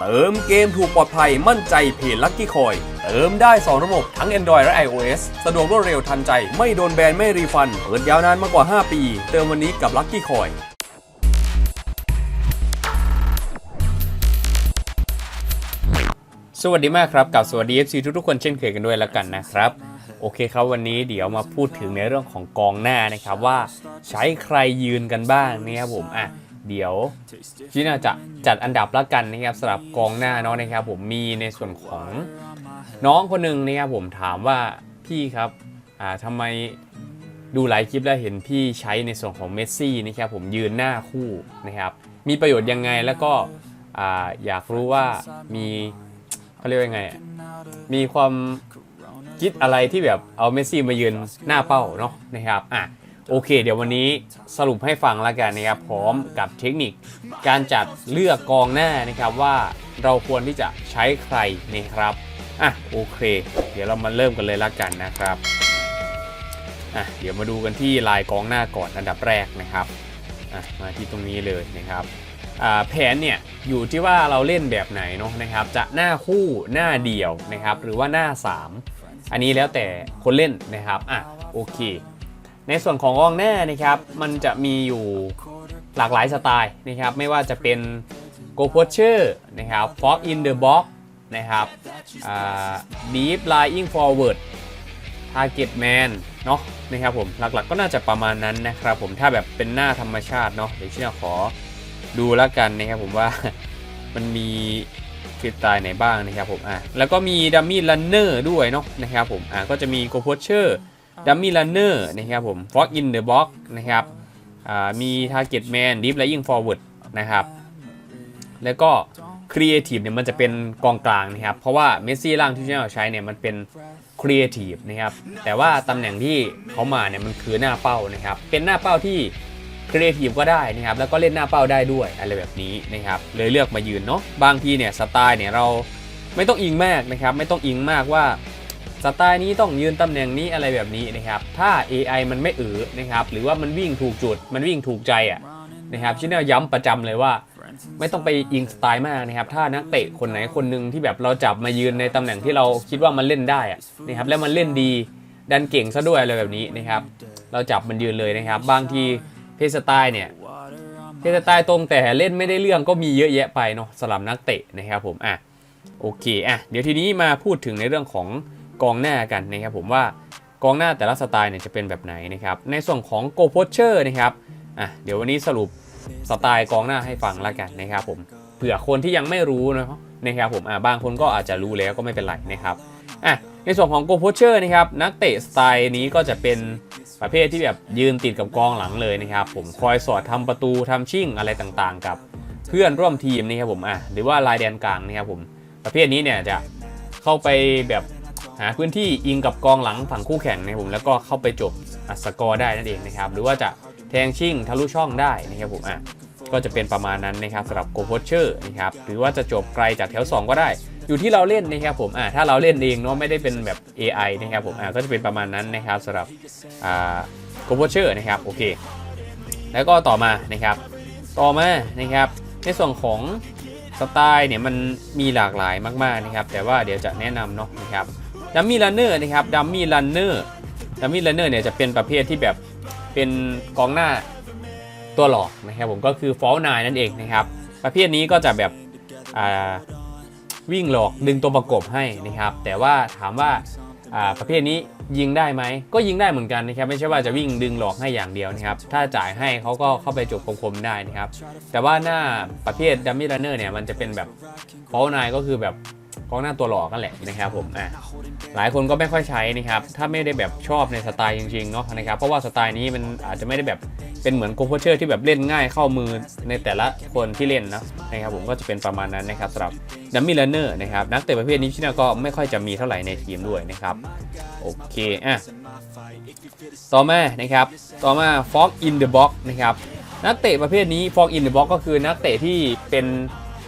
เติมเกมถูกปลอดภัยมั่นใจเพจลั c กี้คอย เติมได้ 2 ระบบทั้ง Android และ iOS สะดวกรวดเร็วทันใจ ไม่โดนแบนไม่รีฟัน เปิดยาวนานมากกว่า 5 ปี เติมวันนี้กับลั c กี้คอยสวัสดีมากครับกับสวัสดี FC ทุกๆคนเช่นเคยกันด้วยแล้วกันนะครับ โอเคครับวันนี้เดี๋ยวมาพูดถึงในเรื่องของกองหน้านะครับว่าใช้ใครยืนกันบ้างนะครับผมอะ เดี๋ยวชิน่าจะจัดอันดับแล้วกันนะครับสำหรับกองหน้าเนาะนะครับผมมีในส่วนของน้องคนหนึ่งนะครับผมถามว่าพี่ครับอ่าทำไมดูหลายคลิปแล้วเห็นพี่ใช้ในส่วนของเมสซี่นะครับผมยืนหน้าคู่นะครับมีประโยชน์ยังไงแล้วก็อ่าอยากรู้ว่ามีเขาเรียกว่ายังไงอะมีความคิดอะไรที่แบบเอาเมสซี่มายืนหน้าเป้าเนาะนะครับอะ โอเค เดี๋ยววันนี้สรุปให้ฟังแล้วกันนะครับพร้อมกับเทคนิค การจัดเลือกกองหน้านะครับว่าเราควรที่จะใช้ใครนะครับอะโอเค เดี๋ยวเรามาเริ่มกันเลยละกันนะครับอะเดี๋ยวมาดูกันที่ลายกองหน้าก่อนอันดับแรกนะครับอะมาที่ตรงนี้เลยนะครับอ่าแผนเนี่ยอยู่ที่ว่าเราเล่นแบบไหนเนาะนะครับ จะหน้าคู่หน้าเดี่ยวนะครับ หรือว่าหน้า 3 อันนี้แล้วแต่คนเล่นนะครับอะโอเค ในส่วนของกองหน้านะครับมันจะมีอยู่หลากหลายสไตล์นะครับไม่ว่าจะเป็น Go Poacher นะครับ Fog in the Box นะครับอ่า Deep Lying Forward Target Man เนาะนะครับผมหลักๆก็น่าจะประมาณนั้นนะครับผมถ้าแบบเป็นหน้าธรรมชาติเนาะเดี๋ยวชิ่ขอดูแล้วกันนะครับผมว่ามันมีสไตล์ไหนบ้างนะครับผมอะแล้วก็มีดัมมี่ลันเนอร์ด้วยเนาะนะครับผมอะก็จะมีโกโพเชอร์ ดัมมี่ลันเนอร์นะครับผมฟ็อกอินเดอะบ็อกนะครับมีทาร์เก็ตแมนดิฟไลยิงฟอร์เวิร์ดนะครับ แล้วก็ครีเอทีฟเนี่ยมันจะเป็นกองกลางนะครับ เพราะว่าเมสซี่ร่างที่เราใช้เนี่ยมันเป็นครีเอทีฟนะครับ แต่ว่าตำแหน่งที่เขามาเนี่ยมันคือหน้าเป้านะครับ เป็นหน้าเป้าที่ครีเอทีฟก็ได้นะครับ แล้วก็เล่นหน้าเป้าได้ด้วยอะไรแบบนี้นะครับ เลยเลือกมายืนเนาะ บางทีเนี่ยสไตล์เนี่ยเราไม่ต้องอิงมากนะครับ ไม่ต้องอิงมากว่า สไตล์นี้ต้องยืนตำแหน่งนี้อะไรแบบนี้นะครับ ถ้า AI มันไม่เออนะครับ หรือว่ามันวิ่งถูกจุด มันวิ่งถูกใจอะนะครับชินเนลย้ำประจำเลยว่า ไม่ต้องไปอิงสไตล์มากนะครับ ถ้านักเตะคนไหนคนหนึ่งที่แบบเราจับมายืนในตำแหน่งที่เราคิดว่ามันเล่นได้อะนะครับ แล้วมันเล่นดีดันเก่งซะด้วยอะไรแบบนี้นะครับ เราจับมันยืนเลยนะครับ บางทีเพศสไตล์เนี่ยเพศสไตล์ตรงแต่เล่นไม่ได้เรื่องก็มีเยอะแยะไปเนาะสำหรับนักเตะนะครับผมอะโอเคอะเดี๋ยวทีนี้มาพูดถึงในเรื่องของ กองหน้ากันนะครับผมว่ากองหน้าแต่ละสไตล์เนี่ยจะเป็นแบบไหนนะครับในส่วนของโกโพเชอร์นะครับอะเดี๋ยววันนี้สรุปสไตล์กองหน้าให้ฟังแล้วกันนะครับผมเผื่อคนที่ยังไม่รู้นะครับนะครับผมอะบางคนก็อาจจะรู้แล้วก็ไม่เป็นไรนะครับอะในส่วนของโกโพเชอร์นะครับนักเตะสไตล์นี้ก็จะเป็นประเภทที่แบบยืนติดกับกองหลังเลยนะครับผมคอยสอดทำประตูทำชิ่งอะไรต่างๆ กับเพื่อนร่วมทีมนะครับผมอะหรือว่าลายแดนกลางนะครับผมประเภทนี้เนี่ยจะเข้าไปแบบ หาพื้นที่อิงกับกองหลังฝั่งคู่แข่งนะครับผมแล้วก็เข้าไปจบอัสกอร์ได้นั่นเองนะครับหรือว่าจะแทงชิ่งทะลุช่องได้นะครับผมอะก็จะเป็นประมาณนั้นนะครับสำหรับโกโพเชอร์นะครับหรือว่าจะจบไกลจากแถว 2 ก็ได้ อยู่ที่เราเล่นนะครับผมอะถ้าเราเล่นเองเนาะไม่ได้เป็นแบบ AI นะครับผมอะก็จะเป็นประมาณนั้นนะครับสำหรับอ่าโกโพเชอร์นะครับโอเค แล้วก็ต่อมานะครับ ต่อมานะครับในส่วนของสไตล์เนี่ยมันมีหลากหลายมากๆนะครับ แต่ว่าเดี๋ยวจะแนะนำเนาะนะครับ ดัมมี่ลันเนอร์นะครับดัมมี่ลันเนอร์ดัมมี่ลันเนอร์เนี่ยจะเป็นประเภทที่แบบเป็นกองหน้าตัวหลอกนะครับผมก็คือฟอลนายนั่นเองนะครับ ประเภทนี้ก็จะแบบวิ่งหลอกดึงตัวประกบให้นะครับ แต่ว่าถามว่าอ่าประเภทนี้ยิงได้ไหมก็ยิงได้เหมือนกันนะครับไม่ใช่ว่าจะวิ่งดึงหลอกให้อย่างเดียวนะครับถ้าจ่ายให้เขาก็เข้าไปจบคมๆได้นะครับแต่ว่าหน้าประเภทดัมมี่รันเนอร์เนี่ยมันจะเป็นแบบฟอลนายก็คือแบบ กองหน้าตัวหลอกกันแหละนะครับผมอะหลายคนก็ไม่ค่อยใช้นะครับถ้าไม่ได้แบบชอบในสไตล์จริงๆเนาะนะครับเพราะว่าสไตล์นี้มันอาจจะไม่ได้แบบเป็นเหมือนโกโพเชอร์ที่แบบเล่นง่ายเข้ามือในแต่ละคนที่เล่นนะนะครับผมก็จะเป็นประมาณนั้นนะครับสำหรับดัมมี่รันเนอร์นะครับนักเตะประเภทนี้ชินาก็ไม่ค่อยจะมีเท่าไหร่ในทีมด้วยนะครับโอเคอะต่อมานะครับต่อมา Fog in the Box นะครับนักเตะประเภทนี้ Fog in the Box ก็คือนักเตะที่เป็น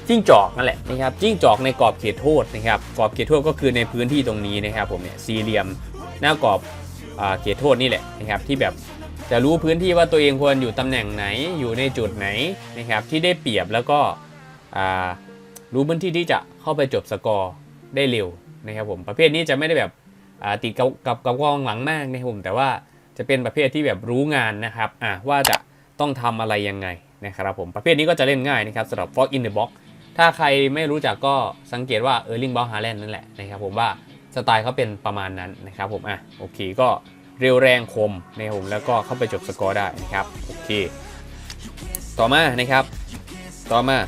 จิ้งจอกนั่นแหละนะครับจิ้งจอกในกรอบเขตโทษนะครับกรอบเขตโทษก็คือในพื้นที่ตรงนี้นะครับผมเนี่ยสี่เหลี่ยมหน้ากรอบเขตโทษนี่แหละนะครับที่แบบจะรู้พื้นที่ว่าตัวเองควรอยู่ตำแหน่งไหนอยู่ในจุดไหนนะครับที่ได้เปรียบแล้วก็รู้พื้นที่ที่จะเข้าไปจบสกอร์ได้เร็วนะครับผมประเภทนี้จะไม่ได้แบบติดกับกับกับกองหลังมากนะครับผมแต่ว่าจะเป็นประเภทที่แบบรู้งานนะครับว่าจะต้องทำอะไรยังไงนะครับผมประเภทนี้ก็จะเล่นง่ายนะครับสำหรับ Frog in the Box ถ้าใครไม่รู้จักก็สังเกตว่าเออร์ลิงบอลฮาแลนด์นั่นแหละนะครับผมว่าสไตล์เขาเป็นประมาณนั้นนะครับผมอะโอเคก็เร็วแรงคมนะครับผมแล้วก็เข้าไปจบสกอร์ได้นะครับโอเค ต่อมานะครับ ต่อมา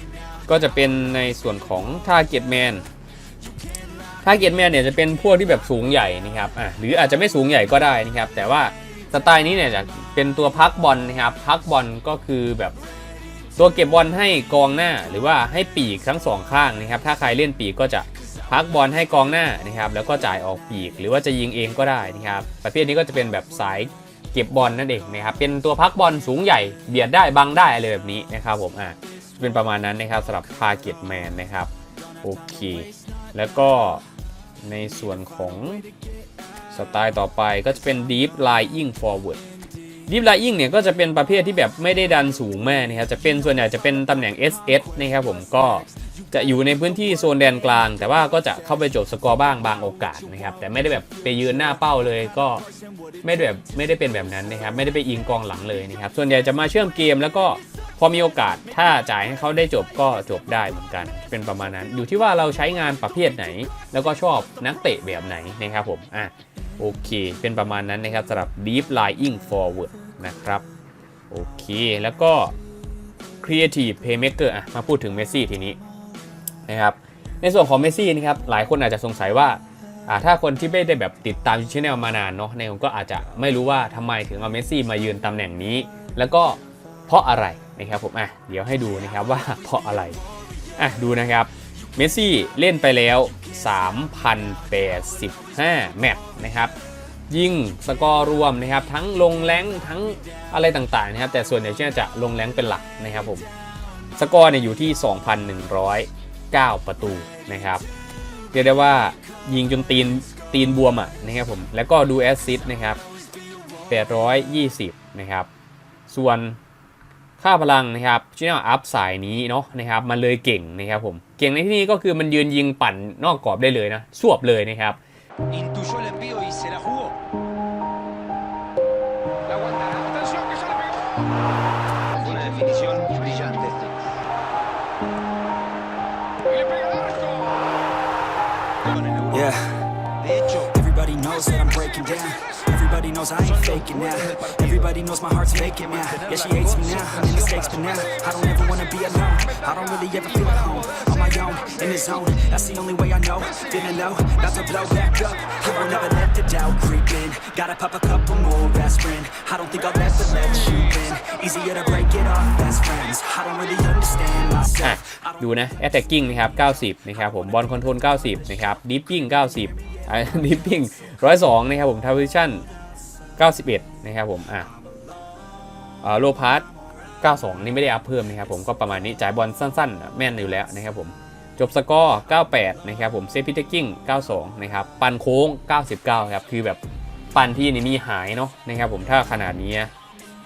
ก็จะเป็นในส่วนของ Target Man Target Man เนี่ยจะเป็นพวกที่แบบสูงใหญ่นะครับอะหรืออาจจะไม่สูงใหญ่ก็ได้นะครับ แต่ว่าสไตล์นี้เนี่ยจะเป็นตัวพักบอลนะครับพักบอลก็คือแบบ ตัวเก็บบอลให้กองหน้าหรือว่าให้ปีกทั้งสองข้างนะครับ ถ้าใครเล่นปีกก็จะพักบอลให้กองหน้านะครับ แล้วก็จ่ายออกปีกหรือว่าจะยิงเองก็ได้นะครับ ประเภทนี้ก็จะเป็นแบบสายเก็บบอลนั่นเองนะครับ เป็นตัวพักบอลสูงใหญ่เบียดได้บังได้อะไรแบบนี้นะครับผมอะเป็นประมาณนั้นนะครับสำหรับ Target Man นะครับโอเค แล้วก็ในส่วนของสไตล์ต่อไปก็จะเป็น Deep Lying Forward Deep Lying เนี่ยก็จะเป็นประเภทที่แบบไม่ได้ดันสูงแม่นะครับจะเป็นส่วนใหญ่จะเป็นตำแหน่ง SS นะครับผมก็จะอยู่ในพื้นที่โซนแดนกลาง แต่ว่าก็จะเข้าไปจบสกอร์บ้างบางโอกาสนะครับแต่ไม่ได้แบบไปยืนหน้าเป้าเลยก็ไม่ได้แบบไม่ได้เป็นแบบนั้นนะครับไม่ได้ไปอิงกองหลังเลยนะครับส่วนใหญ่จะมาเชื่อมเกมแล้วก็พอมีโอกาสถ้าจ่ายให้เขาได้จบก็จบได้เหมือนกัน เป็นประมาณนั้น อยู่ที่ว่าเราใช้งานประเภทไหน แล้วก็ชอบนักเตะแบบไหนนะครับผมอะโอเค เป็นประมาณนั้นนะครับสำหรับ deep lying forward นะครับโอเค แล้วก็ creative playmaker อะมาพูดถึงเมสซี่ทีนี้นะครับในส่วนของเมสซี่นะครับหลายคนอาจจะสงสัยว่าถ้าคนที่ไม่ได้แบบติดตามชแนลมานานเนาะในผมก็อาจจะไม่รู้ว่าทำไมถึงเอาเมสซี่มายืนตำแหน่งนี้ แล้วก็เพราะอะไรนะครับผมอะเดี๋ยวให้ดูนะครับว่าเพราะอะไรอะดูนะครับเมสซี่เล่นไปแล้ว 3,085 แมตช์นะครับ ยิงสกอร์รวมนะครับ ทั้งลงแรงทั้งอะไรต่างๆนะครับ แต่ส่วนใหญ่จะลงแรงเป็นหลักนะครับผมสกอร์เนี่ยอยู่ที่ 2,109 ประตูนะครับเรียกได้ว่ายิงจนตีนตีนบวมอะนะครับผมแล้วก็ดูแอสซิสต์นะครับ820 นะครับ ส่วนค่าพลังนะครับชิโนอัพสายนี้เนาะนะครับมันเลยเก่งนะครับผม เก่งในที่นี้ก็คือมันยืนยิงปั่นนอกกรอบได้เลยนะ สวบเลยนะครับ down Everybody knows I ain't faking now Everybody knows my heart's faking now Yeah, she hates me now, I'm in the mistakes but now I don't ever wanna be alone. I don't really ever feel at home. On my own, in the zone. That's the only way I know. Feeling know, about to blow back up. I won't ever let the doubt creep in. Gotta pop a couple more aspirin I don't think I'll ever let you in Easier to break it off best friends. I don't really understand myself. Ah, ดูนะ attacking นะครับ90นะครับผม ball control 90นะครับ deeping 90 ไอ้ดิฟปิ้งร้อยสองนะครับผมทาวเวชั่นเก้าสิบเอ็ดนะครับผมอะโลพาร์ต92 นี่ไม่ได้อัพเพิ่มนะครับผมก็ประมาณนี้จ่ายบอลสั้นๆ แม่นอยู่แล้วนะครับผมจบสกอร์ 98 นะครับผมเซฟพิทกิ้ง 92 นะครับ ปันโค้ง 99 ครับ คือแบบปันที่นี่มีหายเนาะนะครับผมถ้าขนาดนี้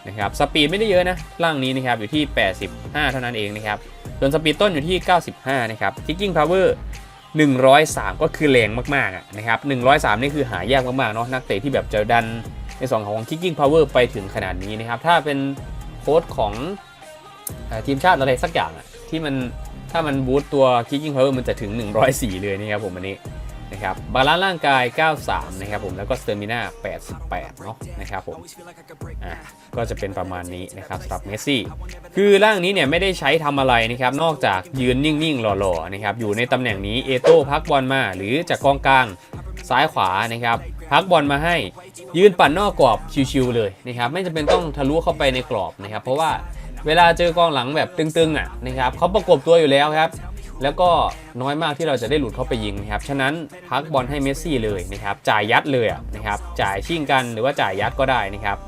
นะครับสปีดไม่ได้เยอะนะล่างนี้นะครับอยู่ที่ 85 เท่านั้นเองนะครับส่วนสปีดต้นอยู่ที่ 95 นะครับทิกกิ้งพาวเวอร์ 103 ก็คือแรงมากๆอะนะครับ 103 นี่คือหายากมากๆเนาะนักเตะที่แบบจะดันในส่วนของ Kicking Power ไปถึงขนาดนี้นะครับ ถ้าเป็นโค้ดของทีมชาติอะไรสักอย่างอะที่มันถ้ามันบูตตัว Kicking Power มันจะถึง 104 เลยนะครับผมอันนี้ นะครับบาลานซ์ร่างกาย 93 นะครับผมแล้วก็ Stamina 88 เนาะนะครับผมอะก็จะเป็นประมาณนี้นะครับสำหรับเมสซี่คือร่างนี้เนี่ยไม่ได้ใช้ทำอะไรนะครับนอกจากยืนนิ่งๆหล่อๆนะครับอยู่ในตำแหน่งนี้เอโต้พักบอลมา หรือจากกองกลางซ้ายขวานะครับพักบอลมาให้ ยืนปั่นนอกกรอบชิวๆเลยนะครับไม่จำเป็นต้องทะลุเข้าไปในกรอบนะครับเพราะว่าเวลาเจอกองหลังแบบตึงๆอะนะครับเขาประกบตัวอยู่แล้วครับ แล้วก็น้อยมากที่เราจะได้หลุดเข้าไปยิงนะครับ ฉะนั้นพักบอลให้เมสซี่เลยนะครับ จ่ายยัดเลยนะครับ จ่ายชิ่งกันหรือว่าจ่ายยัดก็ได้นะครับ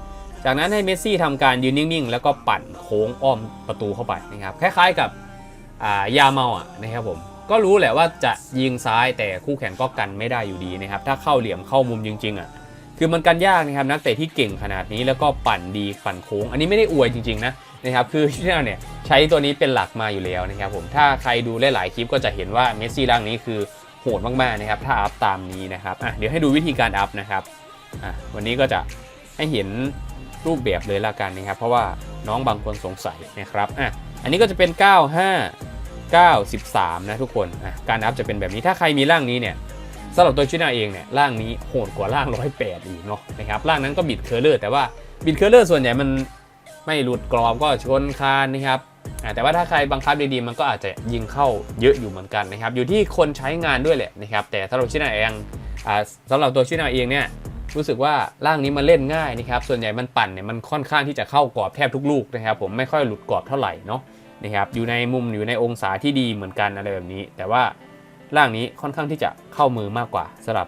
จากนั้นให้เมสซี่ทำการยืนนิ่งๆ แล้วก็ปั่นโค้งอ้อมประตูเข้าไปนะครับ คล้ายๆกับายาเมาอะนะครับผม ก็รู้แหละว่าจะยิงซ้ายแต่คู่แข่งก็กันไม่ได้อยู่ดีนะครับ ถ้าเข้าเหลี่ยมเข้ามุมจริงๆอะ คือมันกันยากนะครับนักเตะที่เก่งขนาดนี้แล้วก็ปั่นดีปั่นโค้ง อันนี้ไม่ได้อวยจริงๆนะ นะครับคือชิเนลเนี่ยใช้ตัวนี้เป็นหลักมาอยู่แล้วนะครับผมถ้าใครดูหลายๆคลิปก็จะเห็นว่าเมสซี่ร่างนี้คือโหดมากๆนะครับถ้าอัพตามนี้นะครับอะเดี๋ยวให้ดูวิธีการอัพนะครับอะวันนี้ก็จะให้เห็นรูปแบบเลยละกันนะครับ เพราะว่าน้องบางคนสงสัยนะครับอะอันนี้ก็จะเป็น 95 93นะทุกคนอะการอัพจะเป็นแบบนี้ถ้าใครมีร่างนี้เนี่ยสำหรับตัวชินาเองเนี่ยร่างนี้โหดกว่าร่าง 108 อีกเนาะนะครับร่างนั้นก็บิดเคอร์เลอร์แต่ว่าบิดเคอร์เลอร์ส่วนใหญ่มัน ไม่หลุดกรอบก็ชนคานนะครับแต่ว่าถ้าใครบังคับดีๆ มันก็อาจจะยิงเข้าเยอะอยู่เหมือนกันนะครับ อยู่ที่คนใช้งานด้วยแหละนะครับ แต่สำหรับชินาเองสำหรับตัวชินาเองเนี่ยรู้สึกว่าร่างนี้มันเล่นง่ายนะครับ ส่วนใหญ่มันปั่นเนี่ยมันค่อนข้างที่จะเข้ากรอบแทบทุกลูกนะครับ ผมไม่ค่อยหลุดกรอบเท่าไหร่เนาะนะครับอยู่ในมุมอยู่ในองศาที่ดีเหมือนกันอะไรแบบนี้ แต่ว่าร่างนี้ค่อนข้างที่จะเข้ามือมากกว่าสำหรับ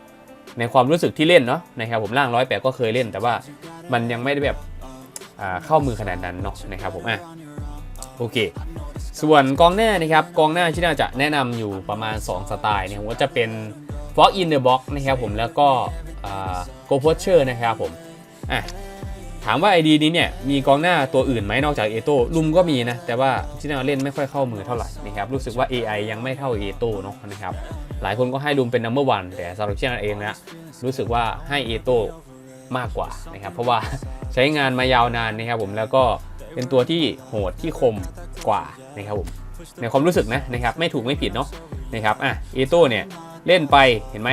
ในความรู้สึกที่เล่นเนาะนะครับผมร่างร้อยแปดก็เคยเล่น แต่ว่ามันยังไม่ได้แบบ เข้ามือขนาดนั้นเนาะนะครับผมอะโอเค ส่วนกองหน้านะครับกองหน้าที่น่าจะแนะนำอยู่ประมาณ 2 สไตล์นะครับว่าจะเป็น Walk in the box นะครับผมแล้วก็ Go Poacher นะครับผมอะถามว่า ID นี้เนี่ยมีกองหน้าตัวอื่นไหมนอกจากเอโต้ลุมก็มีนะ แต่ว่าชินาเล่นไม่ค่อยเข้ามือเท่าไหร่นะครับรู้สึกว่า AI ยังไม่เท่าเอโต้เนาะนะครับหลายคนก็ให้ลุมเป็น number one แต่สำหรับชินาเองนะรู้สึกว่าให้เอโต้ มากกว่านะครับ เพราะว่าใช้งานมายาวนานนะครับผมแล้วก็เป็นตัวที่โหดที่คมกว่านะครับผมในความรู้สึกนะนะครับ ไม่ถูกไม่ผิดเนาะนะครับอะเอโต้เนี่ยเล่นไปเห็นไหม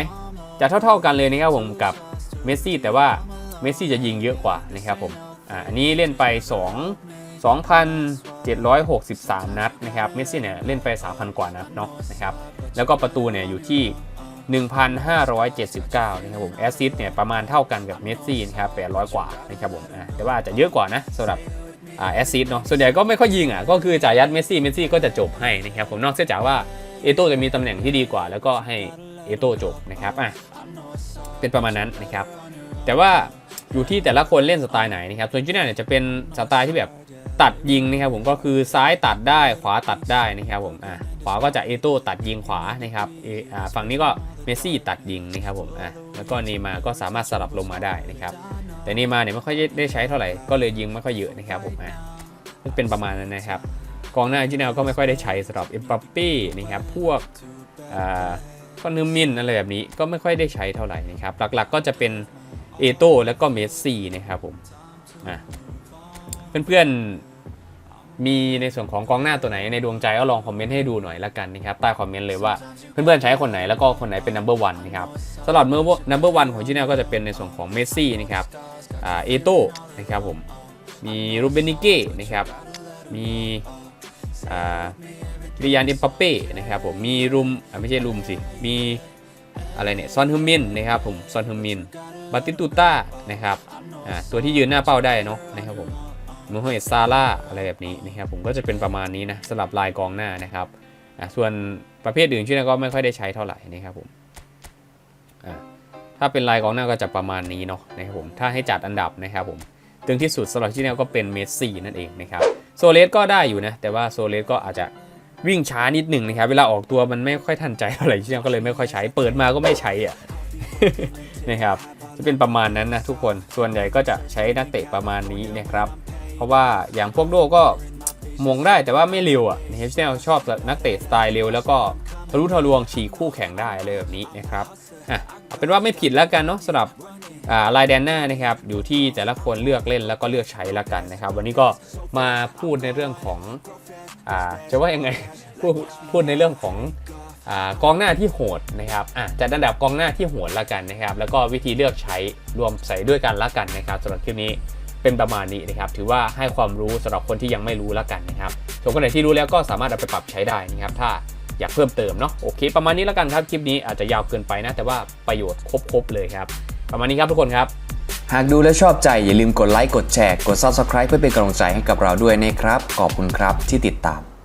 จะเท่า ๆกันเลยนะครับผมกับเมสซี่แต่ว่าเมสซี่จะยิงเยอะกว่านะครับผมอ่าอันนี้เล่นไป 2 2,763 นัดนะครับเมสซี่เนี่ยเล่นไป 3,000 กว่านัดเนาะนะครับแล้วก็ประตูเนี่ยอยู่ที่ 1,579นะครับผมแอสซิสเนี่ยประมาณเท่ากันกับเมสซี่นะครับ800 กว่านะครับผมแต่ว่าอาจจะเยอะกว่านะสำหรับแอสซิสเนาะส่วนใหญ่ก็ไม่ค่อยยิงอะก็คือจ่ายยัดเมสซี่เมสซี่ก็จะจบให้นะครับผมนอกเสียจากว่าเอโต้จะมีตำแหน่งที่ดีกว่า แล้วก็ให้เอโต้จบนะครับอะเป็นประมาณนั้นนะครับ แต่ว่าอยู่ที่แต่ละคนเล่นสไตล์ไหนนะครับส่วนจีน่าเนี่ยจะเป็นสไตล์ที่แบบตัดยิงนะครับผมก็คือซ้ายตัดได้ขวาตัดได้นะครับผมอะ ขวาก็จะเอโต้ตัดยิงขวานะครับฝั่งนี้ก็เมสซี่ตัดยิงนะครับผมอะแล้วก็เนมาก็สามารถสลับลงมาได้นะครับ แต่เนมาเนี่ยไม่ค่อยได้ใช้เท่าไหร่ก็เลยยิงไม่ค่อยเยอะนะครับผมอะก็เป็นประมาณนั้นนะครับกองหน้าจีน่าก็ไม่ค่อยได้ใช้สำหรับเอ็มบัปเป้นะครับพวกอ่าก็นึมมินอะไรแบบนี้ก็ไม่ค่อยได้ใช้เท่าไหร่นะครับ หลักๆก็จะเป็นเอโต้แล้วก็เมสซี่นะครับผมอะเพื่อนๆ มีในส่วนของกองหน้าตัวไหนในดวงใจก็ลองคอมเมนต์ให้ดูหน่อยละกันนะครับใต้คอมเมนต์เลยว่าเพื่อนๆใช้คนไหนแล้วก็คนไหนเป็น number one นะครับสำหรับ number one ของชิเนลก็จะเป็นในส่วนของเมสซี่นะครับอ่าเอโต้นะครับผมมีรูเบนิเก้นะครับมีอ่าริยานเอ็มปัปเป้นะครับผมมีรุมไม่ใช่รุมสิมีอะไรเนี่ยซอนฮึมินนะครับผมซอนฮึมินบาติตูต้านะครับอ่าตัวที่ยืนหน้าเป้าได้เนาะนะครับผม มฮัมหม็ดซาร่าอะไรแบบนี้นะครับผมก็จะเป็นประมาณนี้นะสำหรับลายกองหน้านะครับส่วนประเภทอื่นชื่อนก็ไม่ค่อยได้ใช้เท่าไหร่นะครับผมถ้าเป็นลายกองหน้าก็จะประมาณนี้เนาะนะครับผมถ้าให้จัดอันดับนะครับผมตึงที่สุดสำหรับชื่อนั้นก็เป็นเมสซี่นั่นเองนะครับโซเลสก็ได้อยู่นะแต่ว่าโซเลสก็อาจจะวิ่งช้านิดหนึ่งนะครับเวลาออกตัวมันไม่ค่อยทันใจเท่าไหร่ชื่อก็เลยไม่ค่อยใช้ เปิดมาก็ไม่ใช้อะนะครับจะเป็นประมาณนั้นนะทุกคนส่วนใหญ่ก็จะใช้นักเตะประมาณนี้นะครับ เพราะว่าอย่างพวกโดก็มงได้แต่ว่าไม่เร็วอะเฮฟเซลชอบนักเตะสไตล์เร็วแล้วก็ทะลุทะลวงฉีกคู่แข่งได้อะไรแบบนี้นะครับอะเอาเป็นว่าไม่ผิดแล้วกันเนาะสำหรับอ่าลายแดนหน้านะครับอยู่ที่แต่ละคนเลือกเล่นแล้วก็เลือกใช้แล้วกันนะครับ วันนี้ก็มาพูดในเรื่องของอ่าจะว่ายังไงพูดพูดในเรื่องของอ่ากองหน้าที่โหดนะครับอะจัดอันดับกองหน้าที่โหดละกันนะครับ แล้วก็วิธีเลือกใช้รวมใส่ด้วยกันละกันนะครับสำหรับคลิปนี้ เป็นประมาณนี้นะครับ ถือว่าให้ความรู้สำหรับคนที่ยังไม่รู้แล้วกันนะครับส่วนคนไหนที่รู้แล้วก็สามารถเอาไปปรับใช้ได้นะครับ ถ้าอยากเพิ่มเติมเนาะโอเค ประมาณนี้แล้วกันครับคลิปนี้อาจจะยาวเกินไปนะ แต่ว่าประโยชน์ครบๆเลยครับ ประมาณนี้ครับทุกคนครับ หากดูและชอบใจอย่าลืมกดไลค์กดแชร์กด Subscribe เพื่อเป็นกำลังใจให้กับเราด้วยนะครับขอบคุณครับที่ติดตาม